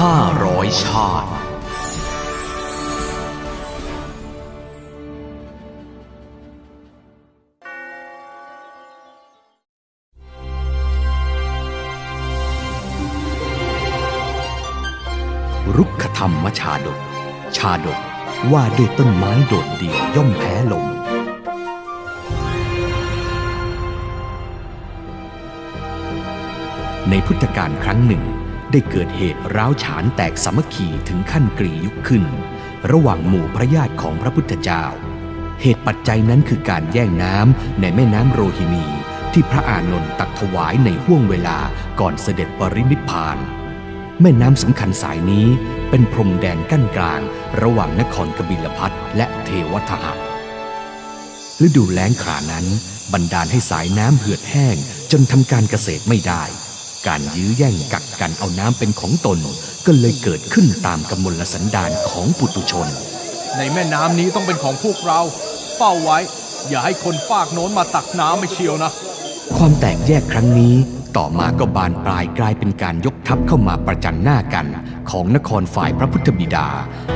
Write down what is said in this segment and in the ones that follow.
ห้าร้อยชาติ รุกขธรรมชาดก ชาดกว่าด้วยต้นไม้โดดเดี่ยวย่อมแพ้ลมในพุทธกาลครั้งหนึ่ง ได้เกิดเหตุร้าวฉานแตกสามัคคีถึงขั้นกรียุคขึ้น ระหว่างหมู่พระญาติของพระพุทธเจ้า เหตุปัจจัยนั้นคือการแย่งน้ำในแม่น้ำโรฮินีที่พระอานนท์ตักถวายในห่วงเวลาก่อนเสด็จปรินิพพาน แม่น้ำสำคัญสายนี้เป็นพรมแดนกั้นกลาง ระหว่างนครกบิลพัทและเทวทหะฤดูแล้งขานั้นบันดาลให้สายน้ำเหือดแห้งจนทำการเกษตรไม่ได้ การยื้อแย่งกักกันเอาน้ำเป็นของตน ก็เลยเกิดขึ้นตามกำมลสันดานของปุตุชน ในแม่น้ำนี้ต้องเป็นของพวกเรา เฝ้าไว้ อย่าให้คนฝากโน้นมาตักน้ำไม่เชียวนะ ความแตกแยกครั้งนี้ต่อมาก็บานปลายกลายเป็นการยกทัพเข้ามาประจันหน้ากัน ของนครฝ่ายพระพุทธบิดา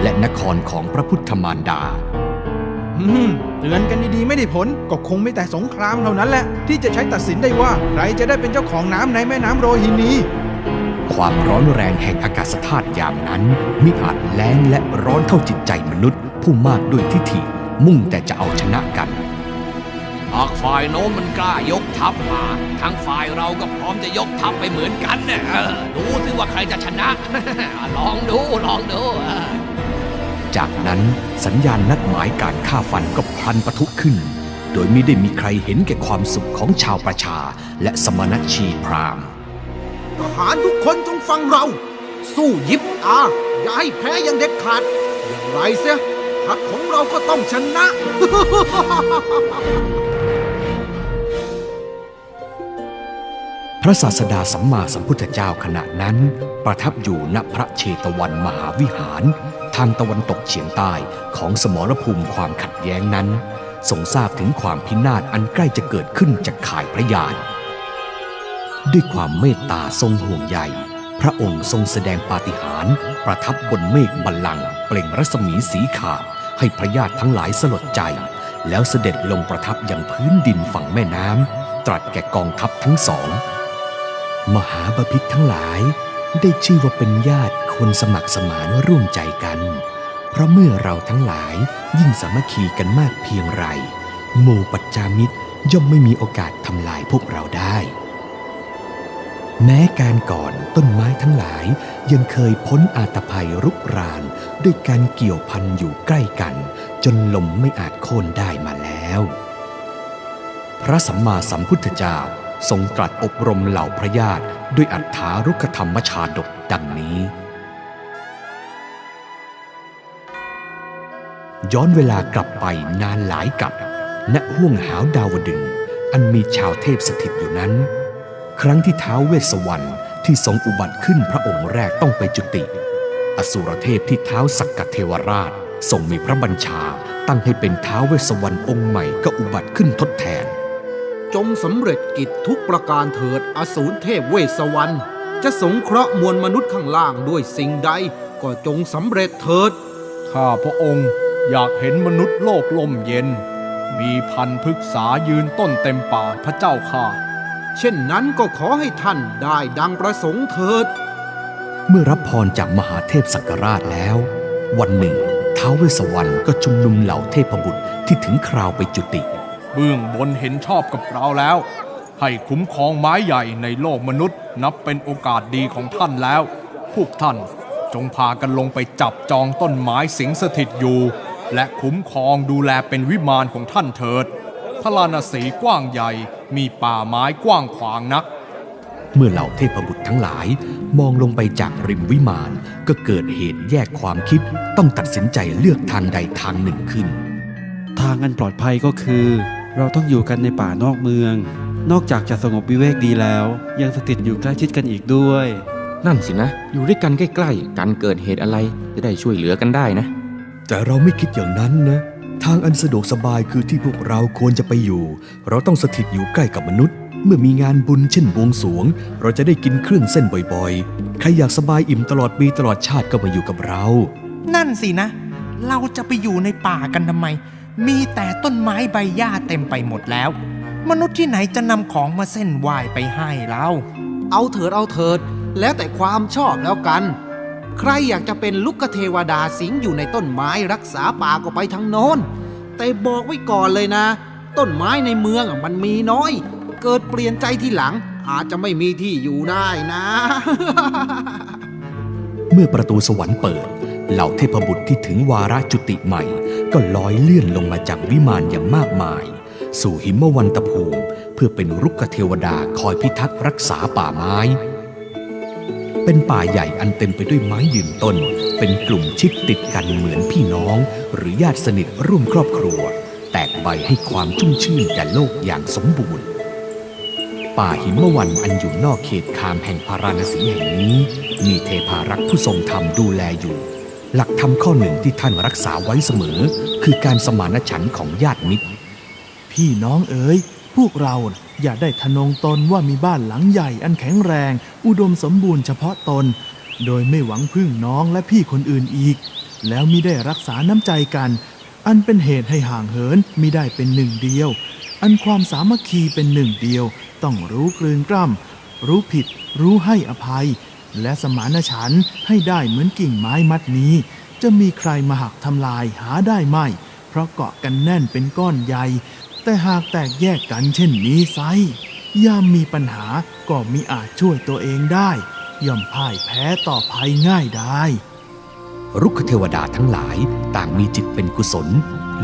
และนครของพระพุทธมารดาอืม เตือนกันดีๆไม่ได้ผล ก็คงไม่แต่สงครามเท่านั้นแหละ ที่จะใช้ตัดสินได้ว่า ใครจะได้เป็นเจ้าของน้ำในแม่น้ำโรฮินี ความร้อนแรงแห่งอากาศธาตุยามนั้นมิอาจแล้งและร้อนเท่าจิตใจมนุษย์ ผู้มากด้วยทิฐิ มุ่งแต่จะเอาชนะกัน หากฝ่ายโน้นมันกล้ายกทัพมาทางฝ่ายเราก็พร้อมจะยกทัพไปเหมือนกันเนี่ยเออดูสิว่าใครจะชนะ ลองดูลองดูเออ จากนั้นสัญญาณนัดหมายการฆ่าฟันก็พลันปะทุขึ้น โดยไม่ได้มีใครเห็นแก่ความสุขของชาวประชาและสมณชีพราหมณ์ทหารทุกคนจงฟังเรา สู้ยิบตา อย่าให้แพ้อย่างเด็ดขาด อย่างไรเสียทัพของเราก็ต้องชนะ พระศาสดาสัมมาสัมพุทธเจ้าขณะนั้น ประทับอยู่ณพระเชตวันมหาวิหาร ทางตะวันตกเฉียงใต้ของสมรภูมิความขัดแย้งนั้นทรงทราบถึงความพินาศอันใกล้จะเกิดขึ้นจากข่ายพระยานด้วยความเมตตาทรงห่วงใยพระองค์ทรงแสดงปาฏิหาริย์ประทับบนเมฆบัลลังก์เปล่งรัศมีสีขาวให้พระญาติทั้งหลายสลดใจ แล้วเสด็จลงประทับยังพื้นดินฝั่งแม่น้ำตรัสแก่กองทัพทั้งสอง มหาบพิษทั้งหลายได้ชื่อว่าเป็นญาติ คนสมัครสมานร่วมใจกัน เพราะเมื่อเราทั้งหลายยิ่งสามัคคีกันมากเพียงไร หมู่ปัจจามิตรย่อมไม่มีโอกาสทำลายพวกเราได้ แม้การก่อนต้นไม้ทั้งหลายยังเคยพ้นอาตภัยรุกราน ด้วยการเกี่ยวพันอยู่ใกล้กัน จนลมไม่อาจโค่นได้มาแล้ว พระสัมมาสัมพุทธเจ้าทรงตรัสอบรมเหล่าพระญาติด้วยอัฏฐารุกธรรมชาดกดังนี้ ย้อนเวลากลับไปนานหลายกับณห้วงหาวดาวดึงส์อันมีชาวเทพสถิตอยู่นั้น ครั้งที่เท้าวเวสสวรรณที่ทรงอุบัติขึ้นพระองค์แรกต้องไปจุติ อสุรเทพที่เท้าสักกเทวราชทรงมีพระบัญชาตั้งให้เป็นเท้าวเวสสวรรณองค์ใหม่ก็อุบัติขึ้นทดแทน จงสำเร็จกิจทุกประการเถิดอสูรเทพเวสสวรรณจะสงเคราะห์มวลมนุษย์ข้างล่างด้วยสิ่งใดก็จงสำเร็จเถิด ข้าพระองค์ อยากเห็นมนุษย์โลกลมเย็น มีพันธุ์พฤกษายืนต้นเต็มป่าพระเจ้าข้าเช่นนั้นก็ขอให้ท่านได้ดังประสงค์เถิด เมื่อรับพรจากมหาเทพสักราชแล้ว วันหนึ่งท้าวเวสสวรรณก็ชุมนุมเหล่าเทพบุตรที่ถึงคราวไปจุติ เบื้องบนเห็นชอบกับเราแล้ว ให้คุ้มครองไม้ใหญ่ในโลกมนุษย์นับเป็นโอกาสดีของท่านแล้ว พวกท่านจงพากันลงไปจับจองต้นไม้สิงสถิตอยู่ และคุ้มครองดูแลเป็นวิมานของท่านเถิด พระลานาสีกว้างใหญ่มีป่าไม้กว้างขวางนัก เมื่อเหล่าเทพบุตรทั้งหลายมองลงไปจากริมวิมานก็เกิดเหตุแยกความคิดต้องตัดสินใจเลือกทางใดทางหนึ่งขึ้น ทางอันปลอดภัยก็คือ เราต้องอยู่กันในป่านอกเมือง นอกจากจะสงบวิเวกดีแล้ว ยังสถิตอยู่ใกล้ชิดกันอีกด้วย นั่นสินะ อยู่ด้วยกันใกล้ๆกันเกิดเหตุอะไรจะได้ช่วยเหลือกันได้นะ แต่เราไม่คิดอย่างนั้นนะ ทางอันสะดวกสบายคือที่พวกเราควรจะไปอยู่ เราต้องสถิตอยู่ใกล้กับมนุษย์ เมื่อมีงานบุญเช่นบวงสรวง เราจะได้กินเครื่องเส้นบ่อยๆ ใครอยากสบายอิ่มตลอดปีตลอดชาติก็มาอยู่กับเรา นั่นสินะ เราจะไปอยู่ในป่ากันทำไม มีแต่ต้นไม้ใบหญ้าเต็มไปหมดแล้ว มนุษย์ที่ไหนจะนำของมาเส้นไหว้ไปให้เรา เอาเถิดเอาเถิด แล้วแต่ความชอบแล้วกัน ใครอยากจะเป็นลูกเทวดาสิงอยู่ในต้นไม้รักษาป่าก็ไปทางโน้น แต่บอกไว้ก่อนเลยนะ ต้นไม้ในเมืองมันมีน้อย เกิดเปลี่ยนใจที่หลัง อาจจะไม่มีที่อยู่ได้นะ เมื่อประตูสวรรค์เปิด เหล่าเทพบุตรที่ถึงวาระจุติใหม่ ก็ลอยเลื่อนลงมาจากวิมานอย่างมากมาย สู่หิมวันตภูมิ เพื่อเป็นรุกเทวดาคอยพิทักษ์รักษาป่าไม้ เป็นป่าใหญ่อันเต็มไปด้วยไม้ยืนต้น เป็นกลุ่มชิดติดกันเหมือนพี่น้อง หรือญาติสนิทร่วมครอบครัว แตกใบให้ความชุ่มชื่นแก่โลกอย่างสมบูรณ์ ป่าหิมวันอันอยู่นอกเขตคามแห่งพาราณสีแห่งนี้ มีเทพารักษ์ผู้ทรงธรรมดูแลอยู่ หลักธรรมข้อหนึ่งที่ท่านรักษาไว้เสมอ คือการสมานฉันท์ของญาติมิตร พี่น้องเอ๋ย พวกเราอย่าได้ทะนงตนว่ามีบ้านหลังใหญ่อันแข็งแรง อุดมสมบูรณ์เฉพาะตน โดยไม่หวังพึ่งน้องและพี่คนอื่นอีก แล้วมิได้รักษาน้ำใจกัน อันเป็นเหตุให้ห่างเหินมิได้เป็นหนึ่งเดียว อันความสามัคคีเป็นหนึ่งเดียว ต้องรู้กลืนกล้ำรู้ผิด รู้ให้อภัย และสมานฉันท์ให้ได้เหมือนกิ่งไม้มัดนี้ จะมีใครมาหักทำลายหาได้ไม่ เพราะเกาะกันแน่นเป็นก้อนใหญ่ แต่หากแตกแยกกันเช่นนี้ไซยามมีปัญหาก็มิอาจช่วยตัวเองได้ ย่อมพ่ายแพ้ต่อภัยง่ายได้ รุกขเทวดาทั้งหลายต่างมีจิตเป็นกุศล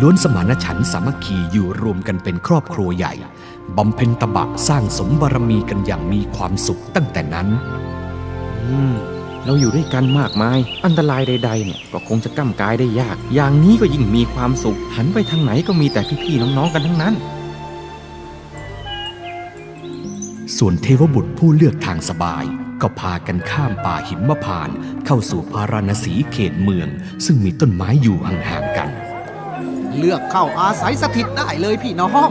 ล้วนสมานฉันท์สามัคคีอยู่รวมกันเป็นครอบครัวใหญ่บำเพ็ญตบะสร้างสมบารมีกันอย่างมีความสุขตั้งแต่นั้น อืม เราอยู่ด้วยกันมากมาย อันตรายใด ๆ เนี่ยก็คงจะก้ำกายได้ยาก อย่างนี้ก็ยิ่งมีความสุข หันไปทางไหนก็มีแต่พี่ๆน้องๆกันทั้งนั้น ส่วนเทวบุตรผู้เลือกทางสบาย ก็พากันข้ามป่าหิมพานต์เข้าสู่พาราณสีเขตเมือง ซึ่งมีต้นไม้อยู่ห่างๆกัน เลือกเข้าอาศัยสถิตได้เลยพี่น้อง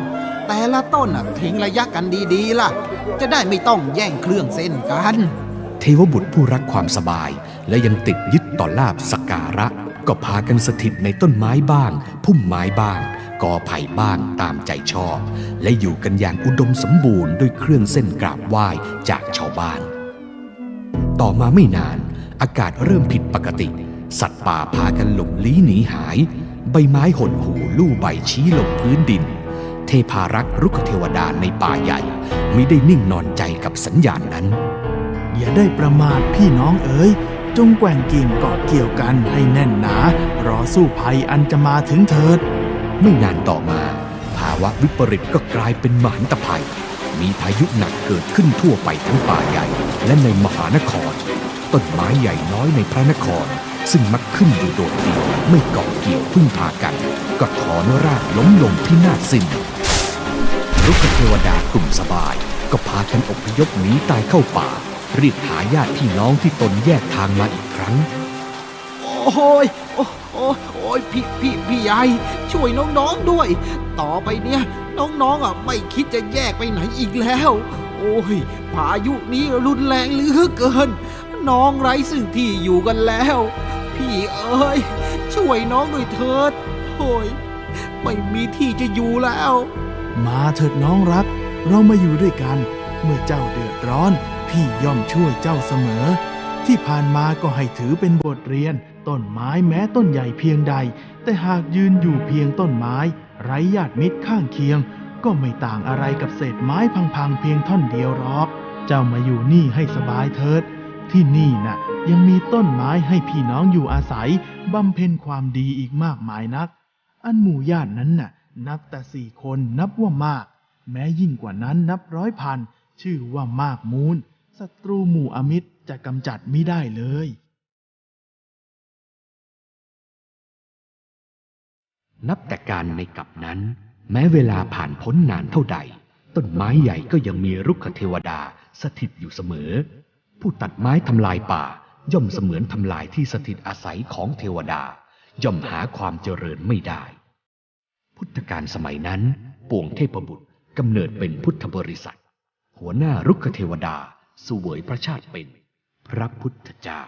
แต่ละต้นน่ะทิ้งระยะกันดีๆล่ะ จะได้ไม่ต้องแย่งเครื่องเส้นกัน เทวบุตรผู้รักความสบาย และยังติดยึดต่อลาบสการะ ก็พากันสถิตในต้นไม้บ้าง พุ่มไม้บ้างกอไผ่บ้างตามใจชอบ และอยู่กันอย่างอุดมสมบูรณ์ด้วยเครื่องเส้นกราบไหว้จากชาวบ้าน ต่อมาไม่นานอากาศเริ่มผิดปกติ สัตว์ป่าพากันหลบลี้หนีหาย ใบไม้หดหูลู่ใบชี้ลงพื้นดิน เทพารักษ์รุกเทวดาในป่าใหญ่มิได้นิ่งนอนใจกับสัญญาณนั้น อย่าได้ประมาทพี่น้องเอ๋ยจงแกว่งกิ่งเกาะเกี่ยวกันให้แน่นหนา รอสู้ภัยอันจะมาถึงเถิด ไม่นานต่อมา ภาวะวิปริตก็กลายเป็นมหันตภัย มีพายุหนักเกิดขึ้นทั่วไปทั้งป่าใหญ่ และในมหานคร ต้นไม้ใหญ่น้อยในพระนคร ซึ่งมักขึ้นอยู่โดดเดี่ยวไม่เกาะเกี่ยวพึ่งพากัน ก็ถอนรากล้มลงพินาสิ้นรุกขเทวดากลุ่มสบาย ก็พากันอพยพหนีตายเข้าป่า รียกหาญาติพี่น้องที่ตนแยกทางมาอีกครั้ง โอ้ยโอ้โอ้ยโอ้ยพี่พี่พี่ใหญ่ช่วยน้องๆด้วย ต่อไปเนี่ยน้องๆอะไม่คิดจะแยกไปไหนอีกแล้ว โอ้ยพายุนี้รุนแรงเหลือเกิน น้องไร้ซึ่งที่อยู่กันแล้ว พี่เอ้ยช่วยน้องด้วยเถิดโอ้ยไม่มีที่จะอยู่แล้ว มาเถิดน้องรัก เรามาอยู่ด้วยกัน เมื่อเจ้าเดือดร้อน พี่ย่อมช่วยเจ้าเสมอ ที่ผ่านมาก็ให้ถือเป็นบทเรียน ต้นไม้แม้ต้นใหญ่เพียงใด แต่หากยืนอยู่เพียงต้นไม้ ไร้ญาติมิตรข้างเคียง ก็ไม่ต่างอะไรกับเศษไม้พังๆเพียงท่อนเดียวหรอก เจ้ามาอยู่นี่ให้สบายเถิด ที่นี่น่ะ ยังมีต้นไม้ให้พี่น้องอยู่อาศัยบำเพ็ญความดีอีกมากมายนัก อันหมู่ญาตินั้นน่ะ นับแต่สี่คนนับว่ามาก แม้ยิ่งกว่านั้นนับร้อยพันชื่อว่ามากมูล ศัตรูหมู่อมิตรจะกำจัดไม่ได้เลย นับแต่การในกับนั้น แม้เวลาผ่านพ้นนานเท่าใด ต้นไม้ใหญ่ก็ยังมีรุกขเทวดาสถิตอยู่เสมอ ผู้ตัดไม้ทำลายป่า ย่อมเสมือนทำลายที่สถิตอาศัยของเทวดา ย่อมหาความเจริญไม่ได้ พุทธกาลสมัยนั้น ปวงเทพบุตรกำเนิดเป็นพุทธบริษัท หัวหน้ารุกขเทวดา สวยพระชาติเป็นพระพุทธเจ้า